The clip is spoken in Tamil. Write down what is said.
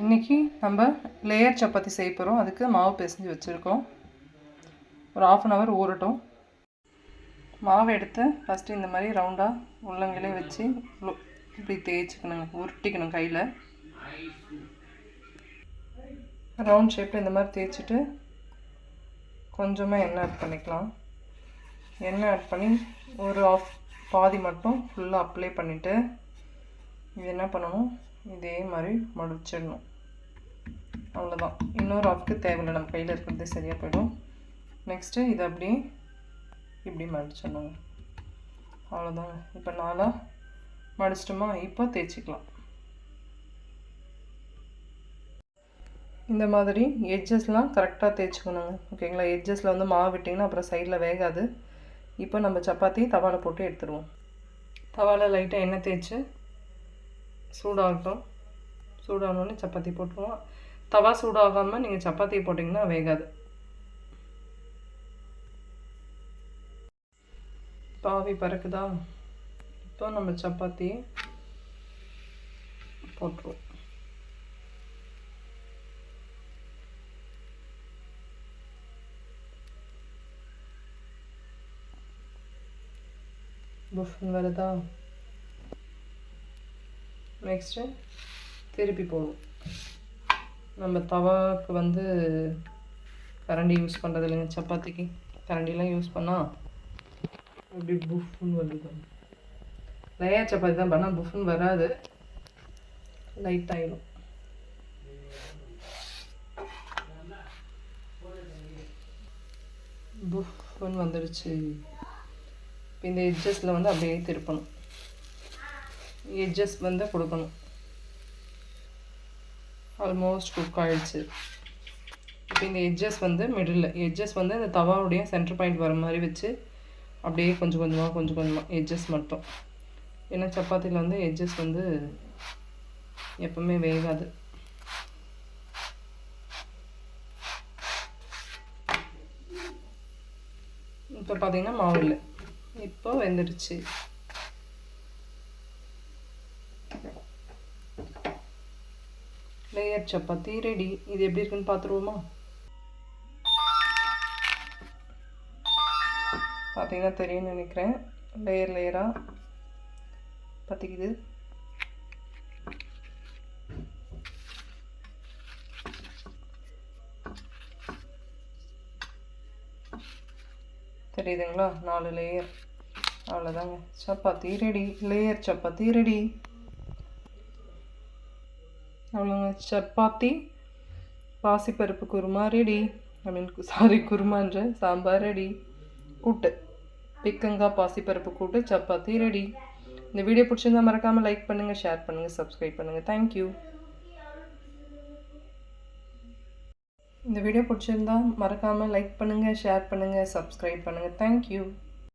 இன்றைக்கி நம்ம லேயர் சப்பாத்தி செய்ய போகிறோம் அதுக்கு மாவு பிசைஞ்சு வச்சுருக்கோம். ஒரு ஆஃப் அன் ஹவர் ஊறட்டும். மாவு எடுத்து ஃபஸ்ட்டு இந்த மாதிரி ரவுண்டாக உள்ளங்கையிலே வச்சு இப்படி தேய்ச்சிக்கணுங்க. உருட்டிக்கணும் கையில். ரவுண்ட் ஷேப்பில் இந்த மாதிரி தேய்ச்சிட்டு கொஞ்சமாக எண்ணெய் ஆட் பண்ணிக்கலாம். எண்ணெய் ஆட் பண்ணி ஒரு ஆஃப் பாதி மட்டும் ஃபுல்லாக அப்ளை பண்ணிவிட்டு இது என்ன பண்ணணும்? இதே மாதிரி மடிச்சிடணும். அவ்வளோதான் இன்னொரு ஆஃப்க்கு தேவையில்லை. நம்ம கையில் இருக்கிறது சரியாக போயிடும். நெக்ஸ்ட்டு இதை அப்படியே இப்படி மடிச்சிடணுங்க அவ்வளோதாங்க இப்போ நாளாக மடிச்சிட்டோமா? இப்போ தேய்ச்சிக்கலாம். இந்த மாதிரி எட்ஜஸ்லாம் கரெக்டாக தேய்ச்சிக்கணுங்க. ஓகேங்களா எட்ஜஸில் வந்து மாவு விட்டிங்கன்னா அப்புறம் சைடில் வேகாது. இப்போ நம்ம சப்பாத்தி தவாவில் போட்டு எடுத்துருவோம் தவாவில் லைட்டாக எண்ணெய் தேய்ச்சி சூடாகட்டும். சூடானோடனே சப்பாத்தி போட்டுருவோம். தவா சூடாகாமல் நீங்கள் சப்பாத்தி போட்டிங்கன்னா வேகாது. பாவி பறக்குதா? இப்போ நம்ம சப்பாத்தி போட்டுருவோம். புஃப்னு வருதா? நெக்ஸ்ட்டு திருப்பி போடுவோம் நம்ம தவாக்கு வந்து கரண்டி யூஸ் பண்ணுறது இல்லைங்க. சப்பாத்திக்கு கரண்டிலாம் யூஸ் பண்ணால் அப்படி புஃப்னு வருது நிறையா சப்பாத்தி தான் பண்ணால் புஃப்னு வராது. லைட் ஆகிடும் புஃப்னு வந்துடுச்சு. இப்போ இந்த எட்ஜஸில் வந்து அப்படியே திருப்பணும். எட்ஜஸ் வந்து கொடுக்கணும். ஆல்மோஸ்ட் குக் ஆகிடுச்சு இப்போ இந்த எட்ஜஸ் வந்து மிடில் எட்ஜஸ் வந்து இந்த தவாவுடைய சென்டர் பாயிண்ட் வர மாதிரி வச்சு அப்படியே கொஞ்சம் கொஞ்சமாக கொஞ்சம் கொஞ்சமாக எட்ஜஸ் மட்டும். ஏன்னா சப்பாத்தியில் வந்து எட்ஜஸ் வந்து எப்பவுமே வேகாது. இப்போ பார்த்தீங்கன்னா மாவு இல்லை. இப்போ வெந்துடுச்சு. லேயர் சப்பாத்தி ரெடி இது எப்படி இருக்குன்னு பார்த்துருவோமா பார்த்தீங்கன்னா தெரியும்னு நினைக்கிறேன். லேயர் லேயராக பற்றிக்குது தெரியுதுங்களா? நாலு லேயர் அவ்வளோதாங்க chapati ready layer chapati ready அவ்வளோங்க chapati பாசிப்பருப்பு kurma ready I mean sorry குருமான்ற sambar ready கூட்டு. பிக்கங்காய் பாசிப்பருப்பு கூட்டு சப்பாத்தி ரெடி இந்த வீடியோ பிடிச்சிருந்தா மறக்காமல் லைக் பண்ணுங்கள் ஷேர் பண்ணுங்கள் சப்ஸ்கிரைப் பண்ணுங்கள் தேங்க்யூ இந்த வீடியோ பிடிச்சிருந்தா மறக்காமல் லைக் பண்ணுங்கள் ஷேர் பண்ணுங்கள் சப்ஸ்கிரைப் பண்ணுங்கள் தேங்க்யூ